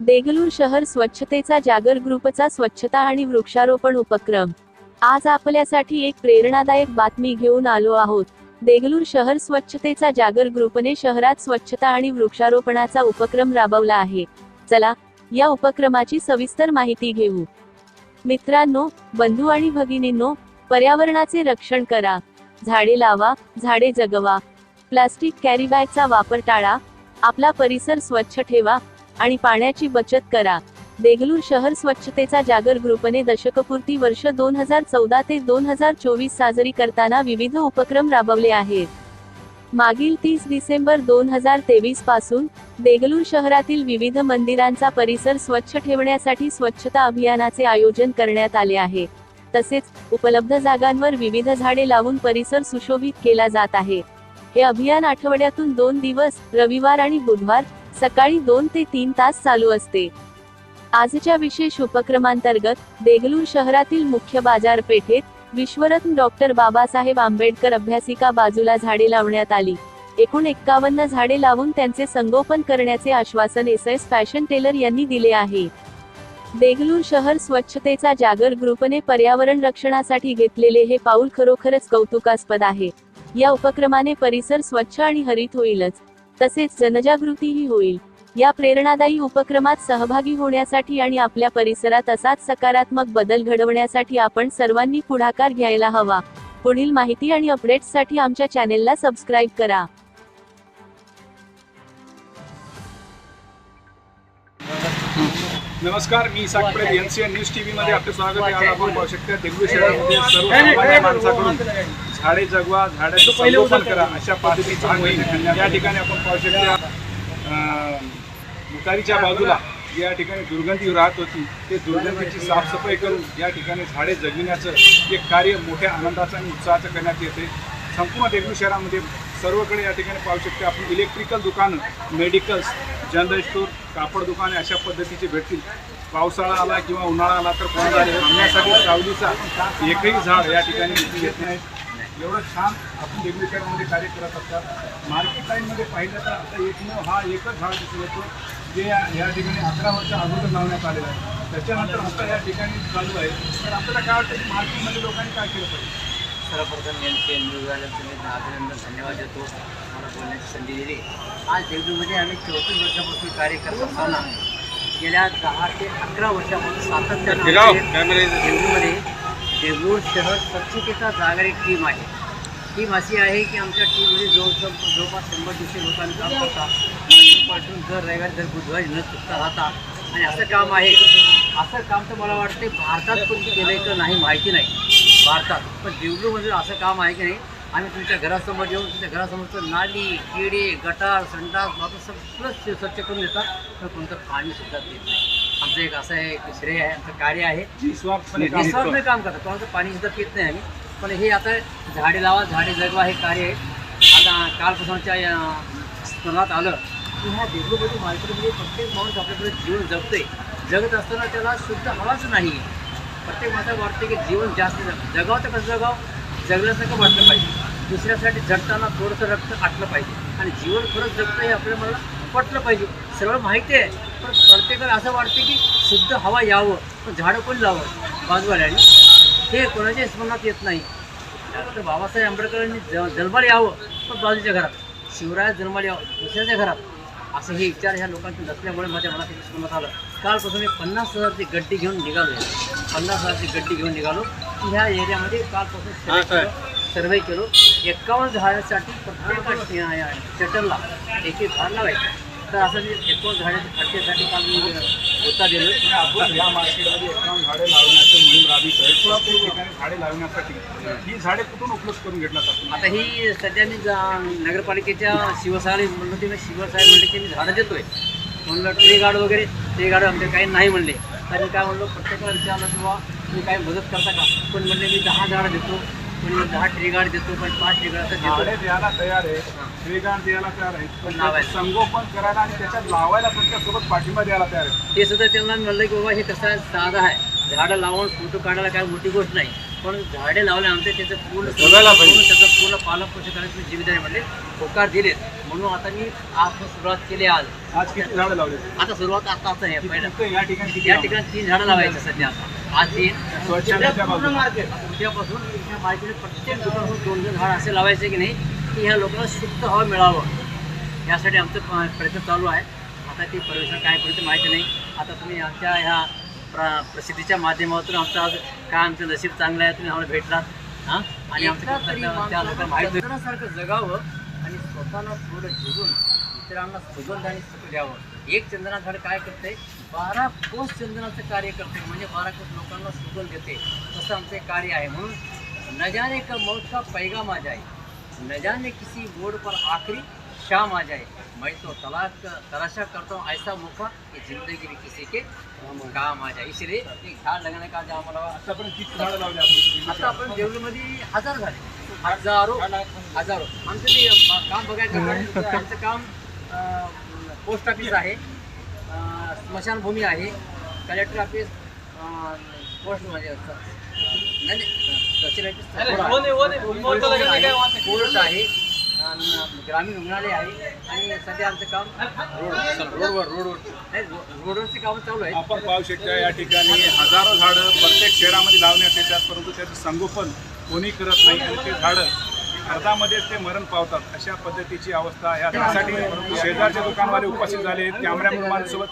देगलूर शहर स्वच्छतेचा जागर ग्रुपचा स्वच्छता आणि वृक्षारोपण उपक्रम. आज आपल्यासाठी एक प्रेरणादायक बातमी घेऊन आलो आहोत. देगलूर शहर स्वच्छतेचा जागर ग्रुपने शहरात स्वच्छता आणि वृक्षारोपणाचा उपक्रम राबवला आहे. चला या उपक्रमाची सविस्तर माहिती घेऊ. मित्रांनो बंधू आणि भगिनींनो पर्यावरणाचे रक्षण करा. झाडे लावा झाडे जगवा. प्लास्टिक कॅरीबॅगचा वापर टाळा. आपला परिसर स्वच्छ ठेवा. आणि पाण्याची बचत करा. देगलूर शहर स्वच्छतेचा जागर ग्रुपने दशकपूर्ती वर्ष दोन हजार चौदा ते दोन हजार चोवीस साजरी करताना विविध उपक्रम राबवले आहेत. मागील तीस डिसेंबर दोन हजार तेवीसपासून देगलूर शहरातील विविध मंदिरांचा परिसर स्वच्छ ठेवण्यासाठी स्वच्छता अभियानाचे आयोजन करण्यात आले आहे. तसेच उपलब्ध जागांवर विविध झाडे लावून परिसर सुशोभित केला जात आहे. हे अभियान आठवड्यातून दोन दिवस रविवार आणि बुधवार सकाळी दोन ते तीन तास चालू असते. आजच्या विशेष उपक्रमांतर्गत देगलूर शहरातील मुख्य बाजारपेठेत विश्वरत्न डॉक्टर बाबासाहेब आंबेडकर अभ्यासिका बाजूला झाडे लावण्यात आली. एकूण एक्कावन्न झाडे लावून त्यांचे संगोपन करण्याचे आश्वासन एस एस फॅशन टेलर यांनी दिले आहे. देगलूर शहर स्वच्छतेचा जागर ग्रुपने पर्यावरण रक्षणासाठी घेतलेले हे पाऊल खरोखरच कौतुकास्पद आहे. या उपक्रमाने परिसर स्वच्छ आणि हरित होईलच. तसेच जनजागृतीही होईल. या प्रेरणादायी उपक्रमात सहभागी होण्यासाठी आणि आपल्या परिसरात असाच सकारात्मक बदल घडवण्यासाठी आपण सर्वांनी पुढाकार घ्यायला हवा. पुढील माहिती आणि अपडेट्ससाठी आमच्या चॅनेलला सबस्क्राईब करा. नमस्कार मी पटेल एनसीएन न्यूज टीव्ही मध्ये आपले स्वागत आहे. आज आपण पाहू शकता देगलूर शहरामध्ये सर्वसामान्य माणसाकडून झाडे जगवा झाडाचं संगोपन करा. अशा पद्धतीची या ठिकाणी आपण पाहू शकता. अं, मुतारीच्या बाजूला या ठिकाणी दुर्गंधी राहत होती ते दुर्गंधीची साफसफाई करून या ठिकाणी झाडे जगविण्याचं एक कार्य मोठ्या आनंदाचं आणि उत्साहाचं करण्यात येते. संपूर्ण देगलूर शहरामध्ये सर्वकडे या ठिकाणी पाहू शकते. आपण इलेक्ट्रिकल दुकानं मेडिकल्स जनरल स्टोर कापड दुकाने अशा पद्धतीचे भेटतील. पावसाळा आला किंवा उन्हाळा आला तर कोणाला थांबण्यासाठी सावलीचा एकही झाड या ठिकाणी येत नाही. एवढं छान आपण शहरामध्ये कार्य करत असतात. मार्केट लाईनमध्ये पाहिलं तर आता एकमेव हा एकच झाड दिसून येतो जे या या ठिकाणी अकरा वर्ष अगोदर लावण्यात आलेलं आहे. त्याच्यानंतर आता या ठिकाणी चालू आहे. तर आपल्याला काय वाटतं की मार्केटमध्ये लोकांनी काय केलं पाहिजे? सर्वप्रथम यांचे न्यूजवाल्या तुम्ही अभिनंदन धन्यवाद देतो. मला बोलण्याची संधी दिली. आज देवडूमध्ये आम्ही चौतीस वर्षापासून कार्य करत असताना गेल्या दहा ते अकरा वर्षापासून सातत्यानं देवडूमध्ये देगलूर शहर स्वच्छतेचा जागरूक टीम आहे. टीम अशी आहे की आमच्या टीममध्ये जवळ जवळपास शंभर दीडशे लोकांनी काम करतात. पासून दर रविवारी दर बुधवारी न चुकता राहतात आणि असं काम आहे असं काम तर मला वाटते भारतात कोणती केलं तर नाही माहिती नाही. भारतात. पण देवलूमध्ये असं काम आहे की नाही आम्ही तुमच्या घरासमोर येऊन तुमच्या घरासमोरचं नाली किडे गटार संडास बाबा सगळं स्व- स्वच्छ करून देतात. तर कोणतं पाणीसुद्धा देत नाही. आमचं एक असं आहे एक श्रेय आहे आमचं कार्य आहे. निस्वार्थपणे काम करतात कोणाचं पाणी सुद्धा पित नाही आम्ही. पण हे आता झाडे लावा झाडे जगवा हे कार्य आहे. आता कालपासूनच्या स्मरणात आलं की ह्या देगलूमध्ये मार्केटमध्ये प्रत्येक माणूस आपल्याकडे जीवन जगतोय. जगत असताना त्याला शुद्ध हवाच नाही. प्रत्येक माणसाला वाटते की जीवन जास्त जग जगावं तर कसं जगावं? जगल्यासारखं वाटलं पाहिजे. दुसऱ्यासाठी जगताना थोडंसं रक्त आटलं पाहिजे. आणि जीवन खरंच जगतं हे आपल्याला मला पटलं पाहिजे. सर्व माहिती आहे पण प्रत्येकाला असं वाटते की शुद्ध हवा यावं पण झाडं पण लावं बाजूवाल्याने. हे कोणाच्या स्मरणात येत नाही. डॉक्टर बाबासाहेब आंबेडकरांनी ज जन्माला यावं पण बाजूच्या घरात. शिवरायात जन्माला यावं दुसऱ्याच्या घरात. असं हे विचार ह्या लोकांचे नसल्यामुळे माझ्या मनात स्मरणात आलं. कालपासून मी पन्नास हजारची गड्डी घेऊन निघालो आहे पन्नास हजारची गड्डी घेऊन निघालो. ह्या एरियामध्ये कालपासून सर्वे केलो. एकावन्न झाडासाठी प्रत्येक शटरला एक एक झाड लावायचं. तर असं मी एकावन्न झाडाच्या खड्ड्यासाठी काल मी होता दिलो. आणि आपण या मार्केटमध्ये एकावन्न झाडे लावण्याचं मोहीम राबवित आहे. प्रत्येक ठिकाणी झाडे लावण्यासाठी ही झाडे कुठून उपलब्ध करून घेतलात आपण? आता ही सध्या मी नगरपालिकेच्या शिवसाहेब म्हणलं होते मी शिवसाहेब म्हणले की मी झाडं देतोय. म्हणलं ट्री गार्ड वगैरे ट्री गार्ड आमच्या काही नाही म्हणले. मी काय म्हणलो प्रत्येकाला विचारलं किंवा तुम्ही काय मदत करता का? पण म्हणले मी दहा झाडं देतो. पण मी दहा ट्री गार्ड देतो पण पाच ट्री गार्ड असं झाडे द्यायला तयार आहे वेगान द्यायला तयार आहेत पण लावायला. त्याचं संगोपन करायला आणि त्याच्यात लावायला तुमच्यासोबत पाठिंबा द्यायला तयार आहे. ते सुद्धा त्यांना म्हणलं की बाबा हे कसं आहे साधं आहे. झाडं लावून फोटो काढायला काय मोठी गोष्ट नाही. पण झाडे लावल्यानंतर त्याचं पूर्ण जगायला पाहिजे. पूर्ण त्याचं पूर्ण पालन पोषण करण्याची जिम्मेदारी म्हणले. होकार दिलेत. म्हणून आता मी आज सुरुवात केली आज. आज किती झाडं लावले? आता सुरुवात आता आता आहे पहिलं. फक्त या ठिकाणी किती या लावले? ठिकाणी तीन झाडं लावायची सध्या आता. आज उद्यापासून ह्या मार्केट प्रत्येक दुकानातून दोन दोन झाड असे लावायचे की नाही की ह्या लोकांना शुद्ध हवा मिळावं. यासाठी आमचं प्रयत्न चालू आहे. आता ती परमेश्वर काय करते माहिती नाही. आता तुम्ही आमच्या ह्या प्र प्रसिद्धीच्या माध्यमातून आमचं आज काय आमचं नशीब चांगलं आहे तुम्ही आम्हाला भेटलात. हां? आणि आमचं कृतज्ञता त्या लोकांना माहिती जगावं. आणि स्वतःला थोडं झिजून इतरांना सुगंध आणि सुख द्यावं. एक चंदना झाड काय करते बारा कोस चंदनाचं कार्य करते म्हणजे बारा कोस लोकांना सुगंध देते. तसं आमचं एक कार्य आहे म्हणून न जाने का मौत का पैगा माझा आहे न जाने किसी मोड़ पर आखरी शाम आ जाए मैं तो तलाक तलाशा करता हूँ ऐसा मौका कि जिंदगी भी किसी के काम आ जाए. इसलिए एक झाड लगाने का जो आम्हाला आतापर्यंत किती झाडं लावले आपण आता आपण देवळीमध्ये हजार झाले. हजारो हजारो. आमचं ते काम बघायचं आमचं काम पोस्ट ऑफिस आहे. स्मशानभूमी आहे. कलेक्टर ऑफिस पोस्ट म्हणजे नाही, नाही, तहसील ऑफिस कोर्ट आहे. ग्रामीण रुग्णालय आहे. आणि सध्या आमचं काम रोड रोडवर रोडवर. नाही रो- रोडवरचे काम चालू आहे आपण पाहू शकता या ठिकाणी हजारो झाडं शहरामध्ये लावण्यात येतात परंतु त्याचं संगोपन कोणी करत नाही. आणि ते झाडं अर्धामध्येच ते मरण पावतात अशा पद्धतीची अवस्था या त्यासाठी शेजारचे दुकानवाले उपस्थित झाले. आहेत कॅमेरामॅनसोबत